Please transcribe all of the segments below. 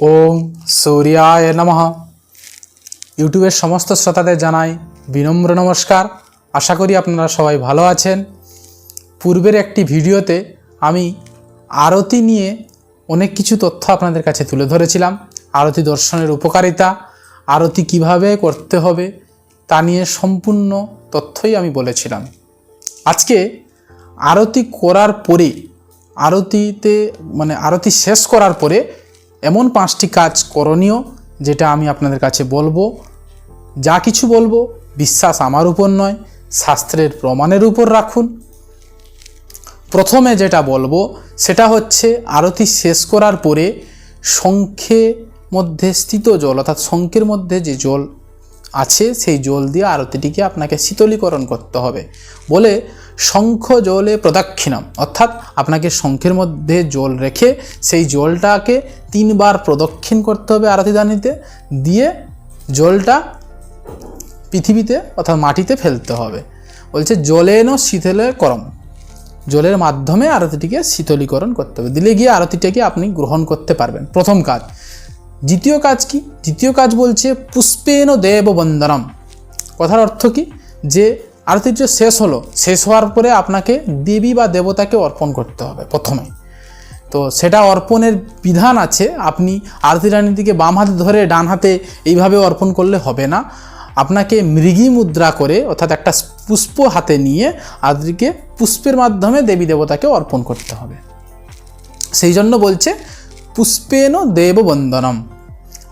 ওম সূর্যায় নমঃ। ইউটিউবের সমস্ত শ্রোতাদের জানাই বিনম্র নমস্কার। আশা করি আপনারা সবাই ভালো আছেন। পূর্বের একটি ভিডিওতে আমি আরতি নিয়ে অনেক কিছু তথ্য আপনাদের কাছে তুলে ধরেছিলাম। আরতি দর্শনের উপকারিতা, আরতি কীভাবে করতে হবে তা নিয়ে সম্পূর্ণ তথ্যই আমি বলেছিলাম। আজকে আরতি করার পরে, আরতিতে মানে আরতি শেষ করার পরে এমন পাঁচটি কাজ করণীয় যেটা আমি আপনাদের কাছে বলব। যা কিছু বলব, বিশ্বাস আমার উপর নয়, শাস্ত্রের প্রমাণের উপর রাখুন। প্রথমে যেটা বলব, সেটা হচ্ছে আরতি শেষ করার পরে শঙ্খে মধ্যে স্থিত জল, অর্থাৎ শঙ্খের মধ্যে যে জল আছে, সেই জল দিয়ে আরতিটিকে আপনাকে শীতলীকরণ করতে হবে। বলে শঙ্খ জলে প্রদক্ষিণম। অর্থাৎ আপনাকে শঙ্খের মধ্যে জল রেখে সেই জলটাকে তিনবার প্রদক্ষিণ করতে হবে আরতিদানিতে দিয়ে জলটা পৃথিবীতে অর্থাৎ মাটিতে ফেলতে হবে। বলছে, জলেন শীতলে করম। জলের মাধ্যমে আরতিটিকে শীতলীকরণ করতে হবে। দিলে গিয়ে আরতিটাকে আপনি গ্রহণ করতে পারবেন। প্রথম কাজ দ্বিতীয় কাজ কি? দ্বিতীয় কাজ বলছে পুষ্পেন দেব বন্দনম কথার অর্থ কি? যে আরতিটা শেষ হলো, শেষ হওয়ার পরে আপনাকে দেবী বা দেবতাকে অর্পণ করতে হবে প্রথমে। তো সেটা অর্পণের বিধান আছে, আপনি আরতি রানীটিকে বাম হাতে ধরে ডান হাতে এইভাবে অর্পণ করলে হবে না। আপনাকে মৃগী মুদ্রা করে, অর্থাৎ একটা পুষ্প হাতে নিয়ে আরতিকে পুষ্পের মাধ্যমে দেবী দেবতাকে অর্পণ করতে হবে। সেই জন্য বলছে পুষ্পেন দেববন্দনম।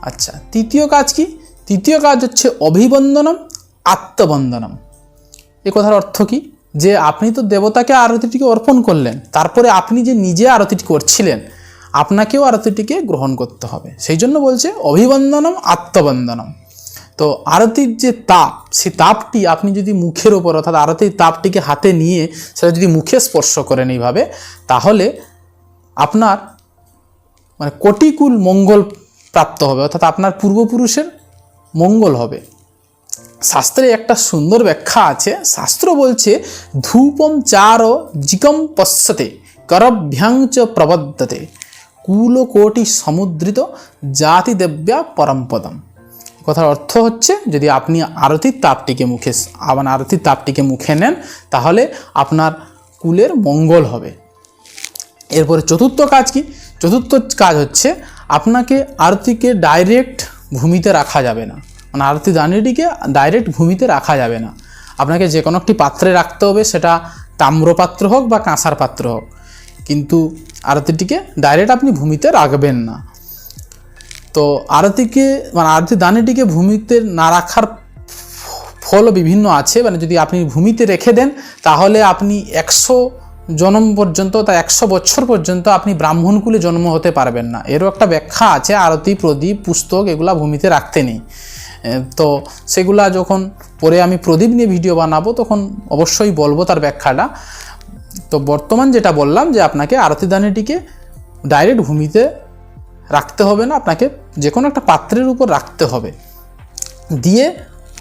আচ্ছা তৃতীয় কাজ কি? তৃতীয় কাজ হচ্ছে অভিবন্দনম, আত্মবন্দনম। এ কথার অর্থ কি? যে আপনি তো দেবতাকে আরতিটিকে অর্পণ করলেন, তারপরে আপনি যে নিজে আরতিটি করছিলেন, আপনাকেও আরতিটিকে গ্রহণ করতে হবে। সেই জন্য বলছে অভিবন্দনম, আত্মবন্দনম। তো আরতির যে তাপ, সেই তাপটি আপনি যদি মুখের ওপর অর্থাৎ আরতির তাপটিকে হাতে নিয়ে সেটা যদি মুখে স্পর্শ করেন এইভাবে, তাহলে আপনার মানে কোটিকুল মঙ্গল প্রাপ্ত হবে, অর্থাৎ আপনার পূর্বপুরুষের মঙ্গল হবে। শাস্ত্রে একটা সুন্দর ব্যাখ্যা আছে, শাস্ত্র বলছে, ধূপম চার জিকম পশ্যতে করভ্যাংচ প্রবদ্ধতে কুলকোটি সমুদ্রিত জাতি দেব্যা পরমপদম কথার অর্থ হচ্ছে, যদি আপনি আরতির তাপটিকে মুখে মানে আরতির তাপটিকে মুখে নেন, তাহলে আপনার কুলের মঙ্গল হবে। এরপরে চতুর্থ কাজ কি? চতুর্থ কাজ হচ্ছে আপনাকে আরতিকে ডাইরেক্ট ভূমিতে রাখা যাবে না। মানে আরতি দানিটিকে ডাইরেক্ট ভূমিতে রাখা যাবে না। আপনাকে যে কোনো একটি পাত্রে রাখতে হবে, সেটা তাম্রপাত্র হোক বা কাঁসার পাত্র হোক। কিন্তু আরতিটিকে ডাইরেক্ট আপনি ভূমিতে রাখবেন না। তো আরতিকে মানে আরতি দানিটিকে ভূমিতে না রাখার ফল বিভিন্ন আছে। মানে যদি আপনি ভূমিতে রেখে দেন, তাহলে আপনি একশো জন্ম পর্যন্ত তা একশো বছর পর্যন্ত আপনি ব্রাহ্মণকুলে জন্ম হতে পারবেন না। এরও একটা ব্যাখ্যা আছে, আরতি, প্রদীপ, পুস্তক, এগুলা ভূমিতে রাখতে নেই। তো সেগুলা যখন পরে আমি প্রদীপ নিয়ে ভিডিও বানাবো, তখন অবশ্যই বলব তার ব্যাখ্যাটা। তো বর্তমান যেটা বললাম যে আপনাকে আরতি দানিটিকে ডাইরেক্ট ভূমিতে রাখতে হবে না, আপনাকে যে কোনো একটা পাত্রের উপর রাখতে হবে। দিয়ে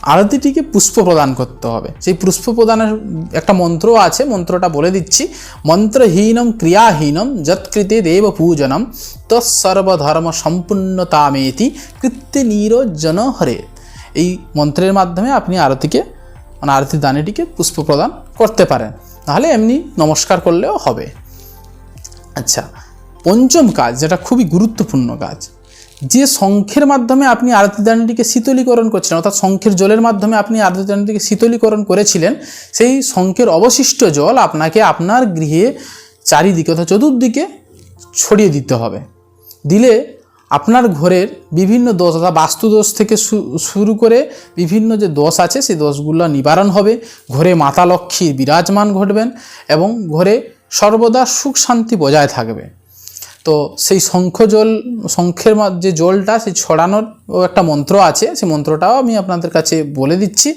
আরতিটিকে পুষ্প প্রদান করতে হবে। সেই পুষ্প প্রদানের একটা মন্ত্র আছে, মন্ত্রটা বলে দিচ্ছি। মন্ত্রহীনম ক্রিয়াহীনম যৎকৃতে দেব পূজনম তৎসর্বধর্ম সম্পূর্ণতামেতি কৃত্যে নিরজন হরে। এই মন্ত্রের মাধ্যমে আপনি আরতিকে মানে আরতি দানিটিকে পুষ্প প্রদান করতে পারেন। নাহলে এমনি নমস্কার করলেও হবে। আচ্ছা পঞ্চম কাজ, যেটা খুবই গুরুত্বপূর্ণ কাজ যে শঙ্খের মাধ্যমে আপনি আরতিদানিটিকে শীতলীকরণ করছিলেন, অর্থাৎ শঙ্খের জলের মাধ্যমে আপনি আরতিদানিটিকে শীতলীকরণ করেছিলেন, সেই শঙ্খের অবশিষ্ট জল আপনাকে আপনার গৃহে চারিদিকে অর্থাৎ চতুর্দিকে ছড়িয়ে দিতে হবে। দিলে আপনার ঘরের বিভিন্ন দোষ, অর্থাৎ বাস্তুদোষ থেকে শুরু করে বিভিন্ন যে দোষ আছে, সেই দোষগুলো নিবারণ হবে। ঘরে মাতা লক্ষ্মী বিরাজমান ঘটবেন এবং ঘরে সর্বদা সুখ শান্তি বজায় থাকবে। তো সেই শঙ্খ জল, শঙ্খের যে জলটা, সেই ছড়ানোর একটা মন্ত্র আছে, সেই মন্ত্রটাও আমি আপনাদের কাছে বলে দিচ্ছি।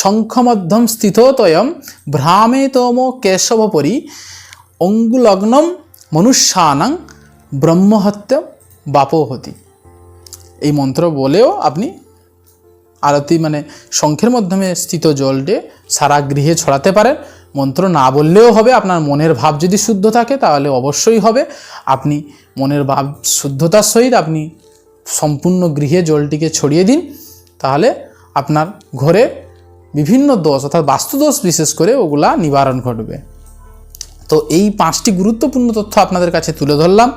শঙ্খ মধ্যম স্থিত তয়ম ভ্রামে তম কেশবপরি অঙ্গুলগ্নম মনুষ্যানাং ব্রহ্মহত্য বাপহতি। এই মন্ত্র বলেও আপনি আরতি মানে শঙ্খের মাধ্যমে স্থিত জলটে সারা গৃহে ছড়াতে পারেন। মন্ত্র না বললেও হবে, আপনার মনের ভাব যদি শুদ্ধ থাকে তাহলে অবশ্যই হবে। আপনি মনের ভাব শুদ্ধতার সহিত আপনি সম্পূর্ণ গৃহে জলটিকে ছড়িয়ে দিন, তাহলে আপনার ঘরে বিভিন্ন দোষ অর্থাৎ বাস্তুদোষ বিশেষ করে ওগুলা নিবারণ ঘটবে। তো এই পাঁচটি গুরুত্বপূর্ণ তথ্য আপনাদের কাছে তুলে ধরলাম।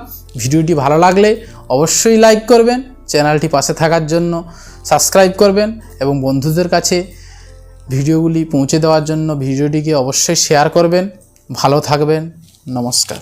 ভিডিওটি ভালো লাগলে অবশ্যই লাইক করবেন, চ্যানেলটি পাশে থাকার জন্য সাবস্ক্রাইব করবেন এবং বন্ধুদের কাছে ভিডিওগুলি পৌঁছে দেওয়ার জন্য ভিডিওটিকে অবশ্যই শেয়ার করবেন। ভালো থাকবেন। নমস্কার।